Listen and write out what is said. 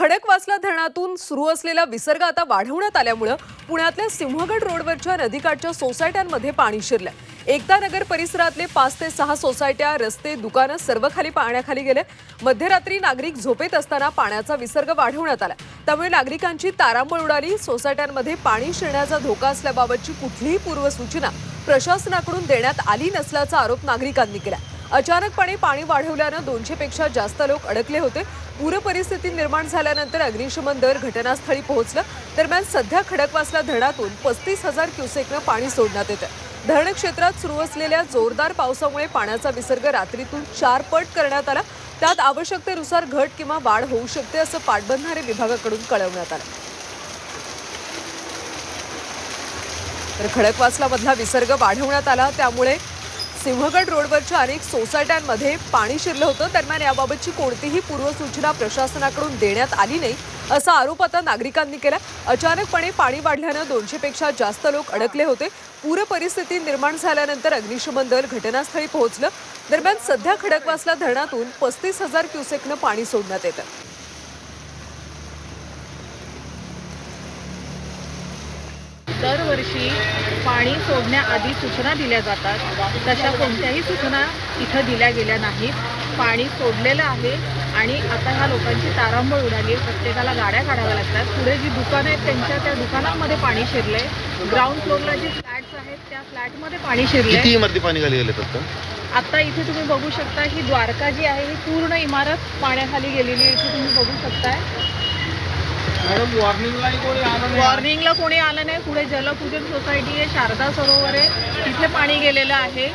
खडकवासला धरणातून सुरू असलेला विसर्ग आता वाढवण्यात आल्यामुळं पुण्यातल्या सिंहगड रोडवरच्या नदीकाठच्या सोसायट्यांमध्ये पाणी शिरलं एकता नगर परिसरातले पाच ते सहा सोसायट्या रस्ते दुकानं सर्व खाली पाण्याखाली गेले. मध्यरात्री नागरिक झोपेत असताना पाण्याचा विसर्ग वाढवण्यात आला. त्यामुळे नागरिकांची तारांबळ उडाली. सोसायट्यांमध्ये पाणी शिरण्याचा धोका असल्याबाबतची कुठलीही पूर्वसूचना प्रशासनाकडून देण्यात आली नसल्याचा आरोप नागरिकांनी केला अचानकपणे पाणी वाढवल्यानं दोनशेपेक्षा जास्त लोक अडकले होते. पूर परिस्थिती निर्माण झाल्यानंतर अग्निशमन दल घटनास्थळी पोहोचलं. दरम्यान सध्या खडकवासला धरणातून पस्तीस हजार क्युसेकनं पाणी सोडण्यात येतं धरण क्षेत्रात सुरू असलेल्या जोरदार पावसामुळे पाण्याचा विसर्ग रात्रीतून चार पट करण्यात आला. त्यात आवश्यकतेनुसार घट किंवा वाढ होऊ शकते असं पाटबंधारे विभागाकडून कळवण्यात आलं. तर खडकवासलामधला विसर्ग वाढवण्यात आला. त्यामुळे सिंहगड रोडवरच्या अनेक सोसायट्यांमध्ये पाणी शिरलं होतं. दरम्यान याबाबतची कोणतीही पूर्वसूचना प्रशासनाकडून देण्यात आली नाही असा आरोप आता नागरिकांनी केला. अचानकपणे पाणी वाढल्यानं दोनशेपेक्षा जास्त लोक अडकले होते. पूर परिस्थिती निर्माण झाल्यानंतर अग्निशमन दल घटनास्थळी पोहोचलं. दरम्यान सध्या खडकवासला धरणातून पस्तीस हजार क्युसेकनं पाणी सोडण्यात येतं. दरवर्षी पाणी सोडण्याआधी सूचना दिल्या जातात. तशा कोणत्याही सूचना इथं दिल्या गेल्या नाहीत. पाणी सोडलेलं आहे आणि आता ह्या लोकांची तारांबळ उडाली. आहे प्रत्येकाला गाड्या काढाव्या लागतात. पुढे जी दुकानं आहेत त्यांच्या त्या दुकानांमध्ये पाणी शिरलंय. ग्राउंड फ्लोअरला जे फ्लॅट्स आहेत त्या फ्लॅटमध्ये पाणी इमारती पाणी खाली गेले आता? आता इथे तुम्ही बघू शकता ही द्वारका जी आहे ही पूर्ण इमारत पाण्याखाली गेलेली आहे. इथे तुम्ही बघू शकताय. मॅडम वॉर्निंगलाही कोणी आलं वॉर्निंगला कोणी आलं नाही. पुढे जलपूजन सोसायटी आहे शारदा सरोवर आहे. तिथे पाणी गेलेलं आहे.